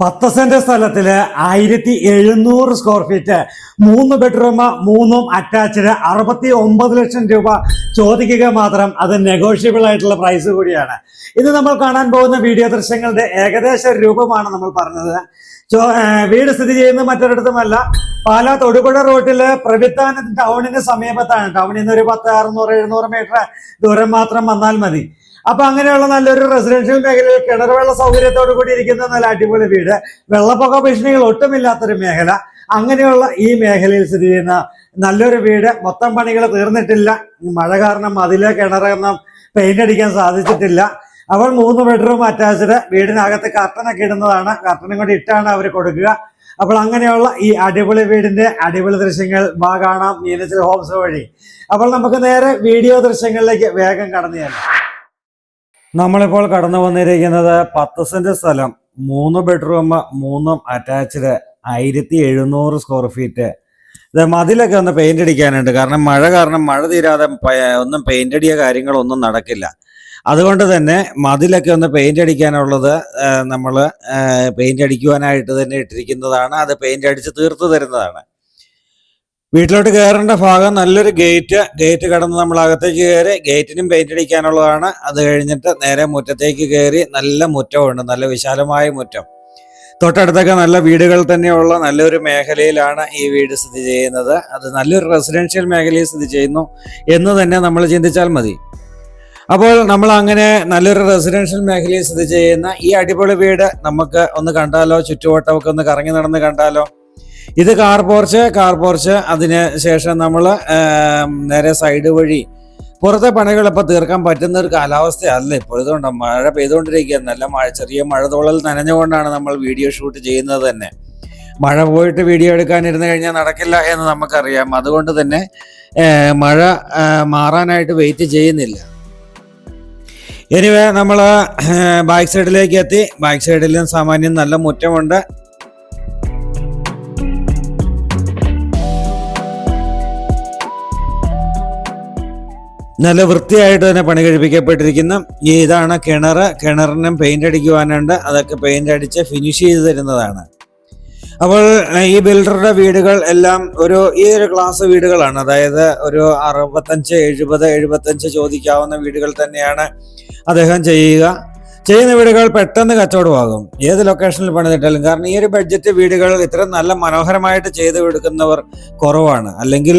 പത്ത് സെന്റ് സ്ഥലത്തിൽ ആയിരത്തി എഴുന്നൂറ് സ്ക്വയർ ഫീറ്റ് മൂന്ന് ബെഡ്റൂം മൂന്നും അറ്റാച്ച്ഡ് അറുപത്തി ഒമ്പത് ലക്ഷം രൂപ ചോദിക്കുക മാത്രം അത് നെഗോഷ്യബിൾ ആയിട്ടുള്ള പ്രൈസ് കൂടിയാണ്. ഇത് നമ്മൾ കാണാൻ പോകുന്ന വീഡിയോ ദൃശ്യങ്ങളുടെ ഏകദേശ രൂപമാണ് നമ്മൾ പറഞ്ഞത്. വീട് സ്ഥിതി ചെയ്യുന്ന മറ്റൊരിടത്തുമല്ല. പാലാ തൊടുപുഴ റോട്ടിൽ പ്രവിത്താന ടൗണിന് സമീപത്താണ്. ടൗണിൽ നിന്ന് ഒരു പത്ത് അറുന്നൂറ് എഴുന്നൂറ് മീറ്റർ ദൂരം മാത്രം വന്നാൽ മതി. അപ്പൊ അങ്ങനെയുള്ള നല്ലൊരു റെസിഡൻഷ്യൽ മേഖലയിൽ കിണർവെള്ള സൗകര്യത്തോടു കൂടി ഇരിക്കുന്ന നല്ല അടിപൊളി വീട്. വെള്ളപ്പൊക്ക ഭീഷണികൾ ഒട്ടുമില്ലാത്തൊരു മേഖല. അങ്ങനെയുള്ള ഈ മേഖലയിൽ സ്ഥിതി ചെയ്യുന്ന നല്ലൊരു വീട്. മൊത്തം പണികൾ തീർന്നിട്ടില്ല. മഴ കാരണം മതിൽ കിണറൊന്നും പെയിന്റ് അടിക്കാൻ സാധിച്ചിട്ടില്ല. അവൾ മൂന്ന് ബെഡ്റൂം അറ്റാച്ച്ഡ് വീടിനകത്ത് കർട്ടനൊക്കെ ഇടുന്നതാണ്. കർട്ടനും കൂടി ഇട്ടാണ് അവർ കൊടുക്കുക. അപ്പോൾ അങ്ങനെയുള്ള ഈ അടിപൊളി വീടിന്റെ അടിപൊളി ദൃശ്യങ്ങൾ വാ കാണാം. മീനച്ചിൽ ഹോംസ് വഴി. അപ്പോൾ നമുക്ക് നേരെ വീഡിയോ ദൃശ്യങ്ങളിലേക്ക് വേഗം കടന്നു ചെല്ലാം. നമ്മളിപ്പോൾ കടന്നു വന്നിരിക്കുന്നത് പത്ത് സെന്റ് സ്ഥലം മൂന്ന് ബെഡ്റൂം മൂന്നും അറ്റാച്ച്ഡ് ആയിരത്തി എഴുന്നൂറ് സ്ക്വയർ ഫീറ്റ് ഇത് മതിലൊക്കെ ഒന്ന് പെയിന്റ് അടിക്കാനുണ്ട്. കാരണം മഴ കാരണം മഴ തീരാതെ ഒന്നും പെയിന്റ് അടിയ കാര്യങ്ങളൊന്നും നടക്കില്ല. അതുകൊണ്ട് തന്നെ മതിലൊക്കെ ഒന്ന് പെയിന്റ് അടിക്കാനുള്ളത് നമ്മൾ പെയിന്റ് അടിക്കുവാനായിട്ട് തന്നെ ഇട്ടിരിക്കുന്നതാണ്. അത് പെയിന്റ് അടിച്ച് തീർത്ത് തരുന്നതാണ്. വീട്ടിലോട്ട് കയറേണ്ട ഭാഗം നല്ലൊരു ഗേറ്റ് ഗേറ്റ് കടന്ന് നമ്മൾ അകത്തേക്ക് കയറി ഗേറ്റിനും പെയിന്റ് അടിക്കാനുള്ളതാണ്. അത് കഴിഞ്ഞിട്ട് നേരെ മുറ്റത്തേക്ക് കയറി നല്ല മുറ്റമുണ്ട് നല്ല വിശാലമായ മുറ്റം. തൊട്ടടുത്തൊക്കെ നല്ല വീടുകൾ തന്നെയുള്ള നല്ലൊരു മേഖലയിലാണ് ഈ വീട് സ്ഥിതി ചെയ്യുന്നത്. അത് നല്ലൊരു റെസിഡൻഷ്യൽ മേഖലയിൽ സ്ഥിതി ചെയ്യുന്നു എന്ന് തന്നെ നമ്മൾ ചിന്തിച്ചാൽ മതി. അപ്പോൾ നമ്മൾ അങ്ങനെ നല്ലൊരു റെസിഡൻഷ്യൽ മേഖലയിൽ സ്ഥിതി ചെയ്യുന്ന ഈ അടിപൊളി വീട് നമുക്ക് ഒന്ന് കണ്ടാലോ? ചുറ്റുവട്ടമൊക്കെ ഒന്ന് കറങ്ങി നടന്ന് കണ്ടാലോ? ഇത് കാർ പോർച്ച് കാർ പോർച്ച്. അതിന് ശേഷം നമ്മൾ നേരെ സൈഡ് വഴി പുറത്തെ പണികൾ ഇപ്പോൾ തീർക്കാൻ പറ്റുന്ന ഒരു കാലാവസ്ഥയല്ല. ഇപ്പോൾ ഇതുകൊണ്ട് മഴ പെയ്തുകൊണ്ടിരിക്കുക നല്ല മഴ ചെറിയ മഴ തോളൽ നനഞ്ഞുകൊണ്ടാണ് നമ്മൾ വീഡിയോ ഷൂട്ട് ചെയ്യുന്നത് തന്നെ. മഴ പോയിട്ട് വീഡിയോ എടുക്കാനിരുന്നു കഴിഞ്ഞാൽ നടക്കില്ല എന്ന് നമുക്കറിയാം. അതുകൊണ്ട് തന്നെ മഴ മാറാനായിട്ട് വെയിറ്റ് ചെയ്യുന്നില്ല. എനിവേ നമ്മൾ ബാക്ക് സൈഡിലേക്ക് എത്തി. ബാക്ക് സൈഡിലും സാമാന്യം നല്ല മുറ്റമുണ്ട്. നല്ല വൃത്തിയായിട്ട് തന്നെ പണി കഴിപ്പിക്കപ്പെട്ടിരിക്കുന്ന ഇതാണ് കിണർ കിണറിനും പെയിന്റ് അടിക്കുവാനുണ്ട്. അതൊക്കെ പെയിന്റ് അടിച്ച് ഫിനിഷ് ചെയ്ത് തരുന്നതാണ്. അപ്പോൾ ഈ ബിൽഡറുടെ വീടുകൾ എല്ലാം ഒരു ഈ ഒരു ക്ലാസ് വീടുകളാണ്. അതായത് ഒരു അറുപത്തഞ്ച് എഴുപത് എഴുപത്തഞ്ച് ചോദിക്കാവുന്ന വീടുകൾ തന്നെയാണ് അദ്ദേഹം ചെയ്യുക. ചെയ്യുന്ന വീടുകൾ പെട്ടെന്ന് കച്ചവടമാകും. ഏത് ലൊക്കേഷനിൽ പണിതിട്ടാലും. കാരണം ഈ ഒരു ബഡ്ജറ്റ് വീടുകൾ ഇത്ര നല്ല മനോഹരമായിട്ട് ചെയ്തു കൊടുക്കുന്നവർ കുറവാണ്. അല്ലെങ്കിൽ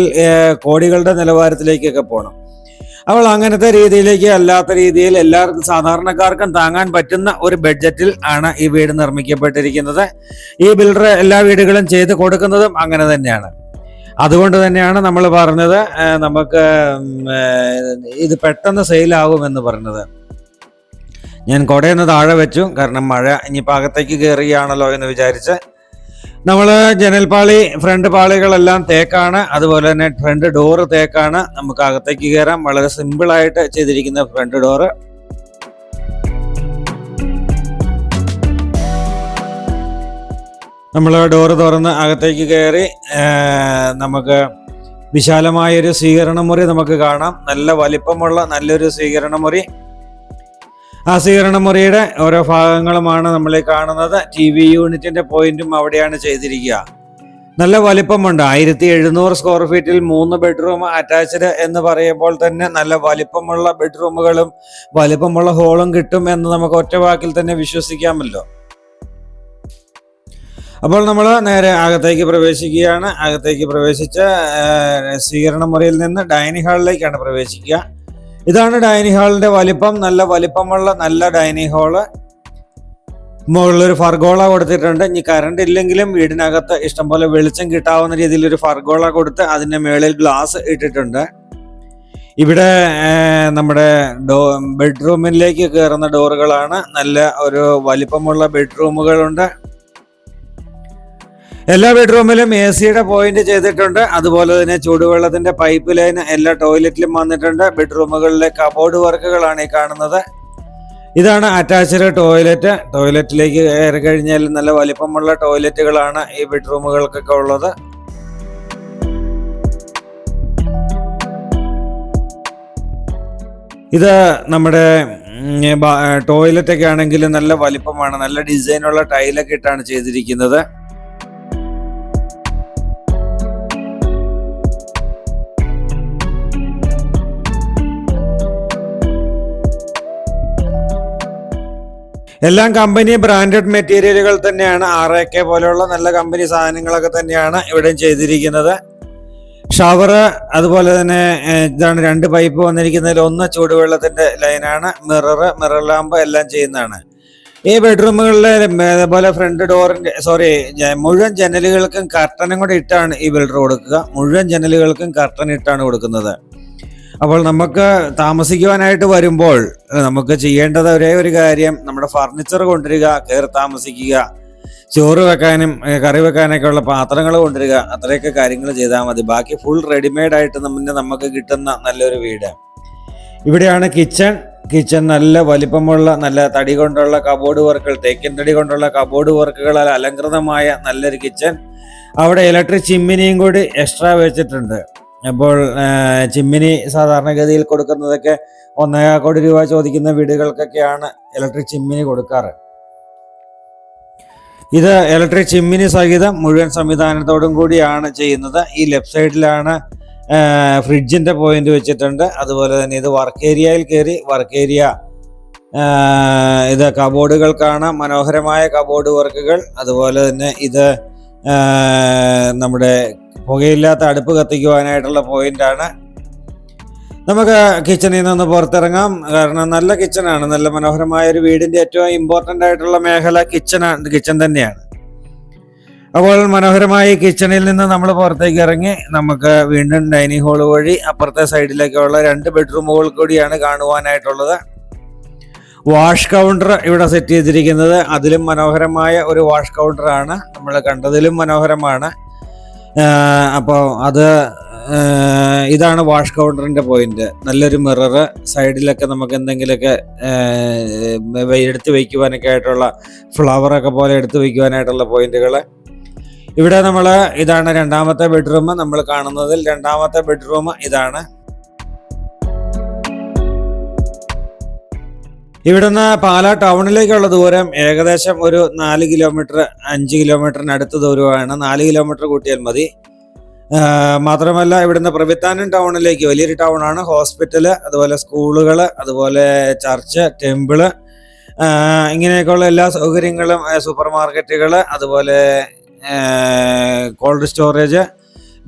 കോടികളുടെ നിലവാരത്തിലേക്കൊക്കെ പോകണം. അപ്പോൾ അങ്ങനത്തെ രീതിയിലേക്ക് അല്ലാത്ത രീതിയിൽ എല്ലാവർക്കും സാധാരണക്കാർക്കും താങ്ങാൻ പറ്റുന്ന ഒരു ബഡ്ജറ്റിൽ ആണ് ഈ വീട് നിർമ്മിക്കപ്പെട്ടിരിക്കുന്നത്. ഈ ബിൽഡർ എല്ലാ വീടുകളും ചെയ്ത് കൊടുക്കുന്നതും അങ്ങനെ തന്നെയാണ്. അതുകൊണ്ട് തന്നെയാണ് നമ്മൾ പറഞ്ഞത് നമുക്ക് ഇത് പെട്ടെന്ന് സെയിലാകുമെന്ന് പറഞ്ഞത്. ഞാൻ കുടയൊന്ന് താഴെ വെച്ചു കാരണം മഴ ഇനി പാകത്തേക്ക് കയറുകയാണല്ലോ എന്ന് വിചാരിച്ച് നമ്മൾ ജനൽപാളി ഫ്രണ്ട് പാളികളെല്ലാം തേക്കാണ്. അതുപോലെ തന്നെ ഫ്രണ്ട് ഡോറ് തേക്കാണ്. നമുക്ക് അകത്തേക്ക് കയറാം വളരെ സിമ്പിൾ ആയിട്ട് ചെയ്തിരിക്കുന്ന ഫ്രണ്ട് ഡോറ് നമ്മൾ ഡോറ് തുറന്ന് അകത്തേക്ക് കയറി നമുക്ക് വിശാലമായൊരു സ്വീകരണ മുറി നമുക്ക് കാണാം. നല്ല വലിപ്പമുള്ള നല്ലൊരു സ്വീകരണ മുറി ആ സ്വീകരണ മുറിയുടെ ഓരോ ഭാഗങ്ങളുമാണ് നമ്മൾ കാണുന്നത്. ടി വി യൂണിറ്റിന്റെ പോയിന്റും അവിടെയാണ് ചെയ്തിരിക്കുക. നല്ല വലിപ്പമുണ്ട്. ആയിരത്തി എഴുന്നൂറ് സ്ക്വയർ ഫീറ്റിൽ മൂന്ന് ബെഡ്റൂം അറ്റാച്ച്ഡ് എന്ന് പറയുമ്പോൾ തന്നെ നല്ല വലിപ്പമുള്ള ബെഡ്റൂമുകളും വലിപ്പമുള്ള ഹോളും കിട്ടും എന്ന് നമുക്ക് ഒറ്റ വാക്കിൽ തന്നെ വിശ്വസിക്കാമല്ലോ. അപ്പോൾ നമ്മൾ നേരെ അകത്തേക്ക് പ്രവേശിക്കുകയാണ്. അകത്തേക്ക് പ്രവേശിച്ച് സ്വീകരണ മുറിയിൽ നിന്ന് ഡൈനിങ് ഹാളിലേക്കാണ് പ്രവേശിക്കുക. ഇതാണ് ഡൈനിങ് ഹാളിന്റെ വലിപ്പം. നല്ല വലിപ്പമുള്ള നല്ല ഡൈനിങ് ഹാൾ. മുകളിലൊരു ഫർഗോള കൊടുത്തിട്ടുണ്ട്. ഇനി കറണ്ട് ഇല്ലെങ്കിലും വീടിനകത്ത് ഇഷ്ടംപോലെ വെളിച്ചം കിട്ടാവുന്ന രീതിയിൽ ഒരു ഫർഗോള കൊടുത്ത് അതിന്റെ മേളിൽ ഗ്ലാസ് ഇട്ടിട്ടുണ്ട്. ഇവിടെ നമ്മുടെ ഡോ ബെഡ്റൂമിലേക്ക് കയറുന്ന ഡോറുകളാണ്. നല്ല ഒരു വലിപ്പമുള്ള ബെഡ്റൂമുകളുണ്ട്. എല്ലാ ബെഡ്റൂമിലും എ സിയുടെ പോയിന്റ് ചെയ്തിട്ടുണ്ട്. അതുപോലെ തന്നെ ചൂടുവെള്ളത്തിന്റെ പൈപ്പ് ലൈൻ എല്ലാ ടോയ്ലറ്റിലും വന്നിട്ടുണ്ട്. ബെഡ്റൂമുകളിലെ കബോർഡ് വർക്കുകളാണ് ഈ കാണുന്നത്. ഇതാണ് അറ്റാച്ച്ഡ് ടോയ്ലറ്റ് ടോയ്ലറ്റിലേക്ക് കയറി കഴിഞ്ഞാൽ നല്ല വലിപ്പമുള്ള ടോയ്ലറ്റുകളാണ് ഈ ബെഡ്റൂമുകൾക്കൊക്കെ ഉള്ളത്. ഇത് നമ്മുടെ ടോയ്ലറ്റൊക്കെ ആണെങ്കിൽ നല്ല വലിപ്പമാണ്. നല്ല ഡിസൈനുള്ള ടൈലൊക്കെ ഇട്ടാണ് ചെയ്തിരിക്കുന്നത്. എല്ലാം കമ്പനി ബ്രാൻഡഡ് മെറ്റീരിയലുകൾ തന്നെയാണ്. ആർ എ കെ പോലെയുള്ള നല്ല കമ്പനി സാധനങ്ങളൊക്കെ തന്നെയാണ് ഇവിടെ ചെയ്തിരിക്കുന്നത്. ഷവർ അതുപോലെ തന്നെ ഇതാണ് രണ്ട് പൈപ്പ് വന്നിരിക്കുന്നതിൽ ഒന്ന് ചൂടുവെള്ളത്തിന്റെ ലൈനാണ് മിറർ മിറർ ലാമ്പ് എല്ലാം ചെയ്യുന്നതാണ്. ഈ ബെഡ്റൂമുകളിലെ അതുപോലെ ഫ്രണ്ട് ഡോറിന്റെ സോറി മുഴുവൻ ജനലുകൾക്കും കർട്ടനും കൂടെ ഇട്ടാണ് ഈ ബിൽഡർ കൊടുക്കുക. മുഴുവൻ ജനലുകൾക്കും കർട്ടൻ ഇട്ടാണ് കൊടുക്കുന്നത്. അപ്പോൾ നമുക്ക് താമസിക്കുവാനായിട്ട് വരുമ്പോൾ നമുക്ക് ചെയ്യേണ്ടത് ഒരേ ഒരു കാര്യം നമ്മുടെ ഫർണിച്ചർ കൊണ്ടുവരിക കയറി താമസിക്കുക ചോറ് വെക്കാനും കറി വെക്കാനൊക്കെ ഉള്ള പാത്രങ്ങൾ കൊണ്ടുവരിക അത്രയൊക്കെ കാര്യങ്ങൾ ചെയ്താൽ മതി. ബാക്കി ഫുൾ റെഡിമെയ്ഡ് ആയിട്ട് നമ്മുടെ നമുക്ക് കിട്ടുന്ന നല്ലൊരു വീട്. ഇവിടെയാണ് കിച്ചൺ കിച്ചൺ നല്ല വലിപ്പമുള്ള നല്ല തടി കൊണ്ടുള്ള കബോർഡ് വർക്കുകൾ തേക്കിൻ തടി കൊണ്ടുള്ള കബോർഡ് വർക്കുകളാൽ അലങ്കൃതമായ നല്ലൊരു കിച്ചൺ അവിടെ ഇലക്ട്രിക് ചിമ്മിനിയും കൂടി എക്സ്ട്രാ വെച്ചിട്ടുണ്ട്. അപ്പോൾ ചിമ്മിന് സാധാരണഗതിയിൽ കൊടുക്കുന്നതൊക്കെ ഒന്നേകാൽ കോടി രൂപ ചോദിക്കുന്ന വീടുകൾക്കൊക്കെയാണ് ഇലക്ട്രിക് ചിമ്മിനി കൊടുക്കാറ്. ഇത് ഇലക്ട്രിക് ചിമ്മിനി സഹിതം മുഴുവൻ സംവിധാനത്തോടും കൂടിയാണ് ചെയ്യുന്നത്. ഈ ലെഫ്റ്റ് സൈഡിലാണ് ഫ്രിഡ്ജിന്റെ പോയിന്റ് വെച്ചിട്ടുണ്ട്. അതുപോലെ തന്നെ ഇത് വർക്ക് ഏരിയയിൽ കയറി വർക്ക് ഏരിയ ഇത് കബോർഡുകൾക്കാണ് മനോഹരമായ കബോർഡ് വർക്കുകൾ. അതുപോലെ തന്നെ ഇത് നമ്മുടെ പുകയില്ലാത്ത അടുപ്പ് കത്തിക്കുവാനായിട്ടുള്ള പോയിന്റാണ്. നമുക്ക് കിച്ചണിൽ നിന്ന് പുറത്തിറങ്ങാം. കാരണം നല്ല കിച്ചണാണ്. നല്ല മനോഹരമായ ഒരു വീടിന്റെ ഏറ്റവും ഇമ്പോർട്ടന്റ് ആയിട്ടുള്ള മേഖല കിച്ചണാണ് കിച്ചൺ തന്നെയാണ്. അപ്പോൾ മനോഹരമായ കിച്ചണിൽ നിന്ന് നമ്മൾ പുറത്തേക്ക് ഇറങ്ങി നമുക്ക് വീണ്ടും ഡൈനിങ് ഹാൾ വഴി അപ്പുറത്തെ സൈഡിലേക്കുള്ള രണ്ട് ബെഡ്റൂമുകൾ കൂടിയാണ് കാണുവാനായിട്ടുള്ളത്. വാഷ് കൗണ്ടർ ഇവിടെ സെറ്റ് ചെയ്തിരിക്കുന്നത്. അതിലും മനോഹരമായ ഒരു വാഷ് കൗണ്ടറാണ്. നമ്മൾ കണ്ടതിലും മനോഹരമാണ്. അപ്പോൾ അത് ഇതാണ് വാഷ് കൗണ്ടറിന്റെ പോയിന്റ്. നല്ലൊരു മിറർ. സൈഡിലൊക്കെ നമുക്ക് എന്തെങ്കിലുമൊക്കെ എടുത്ത് വയ്ക്കുവാനൊക്കെ ആയിട്ടുള്ള ഫ്ലവറൊക്കെ പോലെ എടുത്ത് വയ്ക്കുവാനായിട്ടുള്ള പോയിന്റുകൾ. ഇവിടെ നമ്മൾ ഇതാണ് രണ്ടാമത്തെ ബെഡ്റൂം. നമ്മൾ കാണുന്നതിൽ രണ്ടാമത്തെ ബെഡ്റൂം ഇതാണ്. ഇവിടുന്ന് പാലാ ടൗണിലേക്കുള്ള ദൂരം ഏകദേശം ഒരു നാല് കിലോമീറ്റർ അഞ്ച് കിലോമീറ്ററിനടുത്ത് ദൂരമാണ്. നാല് കിലോമീറ്റർ കൂട്ടിയാൽ മതി. മാത്രമല്ല ഇവിടുന്ന് പ്രവിത്താനം ടൗണിലേക്ക് വലിയൊരു ടൗണാണ്. ഹോസ്പിറ്റൽ അതുപോലെ സ്കൂളുകൾ അതുപോലെ ചർച്ച് ടെമ്പിൾ ഇങ്ങനെയൊക്കെയുള്ള എല്ലാ സൗകര്യങ്ങളും സൂപ്പർ മാർക്കറ്റുകൾ അതുപോലെ കോൾഡ് സ്റ്റോറേജ്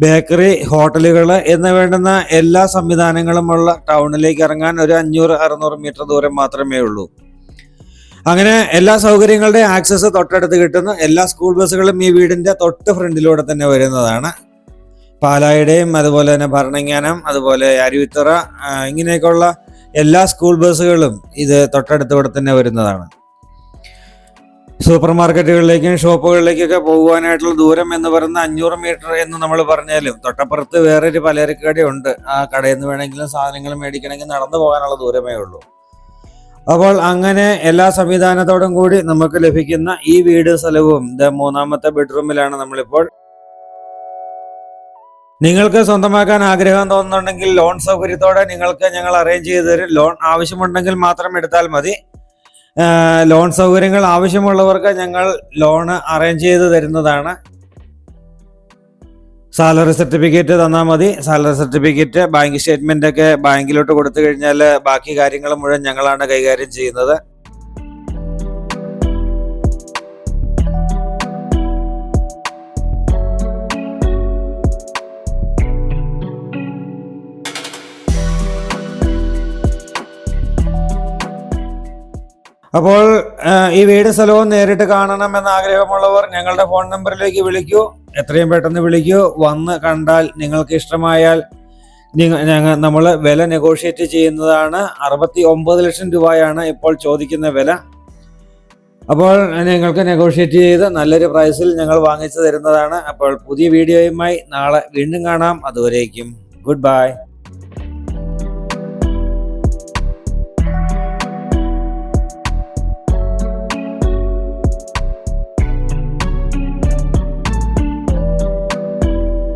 ബേക്കറി ഹോട്ടലുകൾ എന്ന് വേണ്ടുന്ന എല്ലാ സംവിധാനങ്ങളുമുള്ള ടൗണിലേക്ക് ഇറങ്ങാൻ ഒരു അഞ്ഞൂറ് അറുന്നൂറ് മീറ്റർ ദൂരം മാത്രമേ ഉള്ളൂ. അങ്ങനെ എല്ലാ സൗകര്യങ്ങളുടെ ആക്സസ് തൊട്ടടുത്ത് കിട്ടുന്ന എല്ലാ സ്കൂൾ ബസ്സുകളും ഈ വീടിന്റെ തൊട്ട് ഫ്രണ്ടിലൂടെ തന്നെ വരുന്നതാണ്. പാലായുടെയും അതുപോലെ തന്നെ ഭരണങ്ങാനം അതുപോലെ അരുവിത്തറ ഇങ്ങനെയൊക്കെയുള്ള എല്ലാ സ്കൂൾ ബസ്സുകളും ഇത് തൊട്ടടുത്തൂടെ തന്നെ വരുന്നതാണ്. സൂപ്പർ മാർക്കറ്റുകളിലേക്കും ഷോപ്പുകളിലേക്കൊക്കെ പോകുവാനായിട്ടുള്ള ദൂരം എന്ന് പറയുന്ന അഞ്ഞൂറ് മീറ്റർ എന്ന് നമ്മൾ പറഞ്ഞാലും തൊട്ടപ്പുറത്ത് വേറൊരു പലചരക്ക് കടയുണ്ട്. ആ കടയിൽ നിന്ന് വേണമെങ്കിലും സാധനങ്ങൾ മേടിക്കണമെങ്കിൽ നടന്നു പോകാനുള്ള ദൂരമേ ഉള്ളൂ. അപ്പോൾ അങ്ങനെ എല്ലാ സംവിധാനത്തോടും കൂടി നമുക്ക് ലഭിക്കുന്ന ഈ വീട് സ്ഥലവും ഇത് മൂന്നാമത്തെ ബെഡ്റൂമിലാണ് നമ്മളിപ്പോൾ. നിങ്ങൾക്ക് സ്വന്തമാക്കാൻ ആഗ്രഹം തോന്നുന്നുണ്ടെങ്കിൽ ലോൺ സൗകര്യത്തോടെ നിങ്ങൾക്ക് ഞങ്ങൾ അറേഞ്ച് ചെയ്ത് തരും. ലോൺ ആവശ്യമുണ്ടെങ്കിൽ മാത്രം എടുത്താൽ മതി. ലോൺ സൗകര്യങ്ങൾ ആവശ്യമുള്ളവർക്ക് ഞങ്ങൾ ലോണ് അറേഞ്ച് ചെയ്ത് തരുന്നതാണ്. സാലറി സർട്ടിഫിക്കറ്റ് തന്നാൽ മതി. സാലറി സർട്ടിഫിക്കറ്റ് ബാങ്ക് സ്റ്റേറ്റ്മെന്റ് ഒക്കെ ബാങ്കിലോട്ട് കൊടുത്തു കഴിഞ്ഞാൽ ബാക്കി കാര്യങ്ങൾ മുഴുവൻ ഞങ്ങളാണ് കൈകാര്യം ചെയ്യുന്നത്. അപ്പോൾ ഈ വീട് സ്ഥലവും നേരിട്ട് കാണണം എന്ന ആഗ്രഹമുള്ളവർ ഞങ്ങളുടെ ഫോൺ നമ്പറിലേക്ക് വിളിക്കൂ. എത്രയും പെട്ടെന്ന് വിളിക്കൂ. വന്ന് കണ്ടാൽ നിങ്ങൾക്ക് ഇഷ്ടമായാൽ ഞങ്ങൾ നമ്മൾ വില നെഗോഷിയേറ്റ് ചെയ്യുന്നതാണ്. അറുപത്തി ഒമ്പത് ലക്ഷം രൂപയാണ് ഇപ്പോൾ ചോദിക്കുന്ന വില. അപ്പോൾ നിങ്ങൾക്ക് നെഗോഷിയേറ്റ് ചെയ്ത് നല്ലൊരു പ്രൈസിൽ ഞങ്ങൾ വാങ്ങിച്ചു തരുന്നതാണ്. അപ്പോൾ പുതിയ വീഡിയോയുമായി നാളെ വീണ്ടും കാണാം. അതുവരേക്കും. Good bye.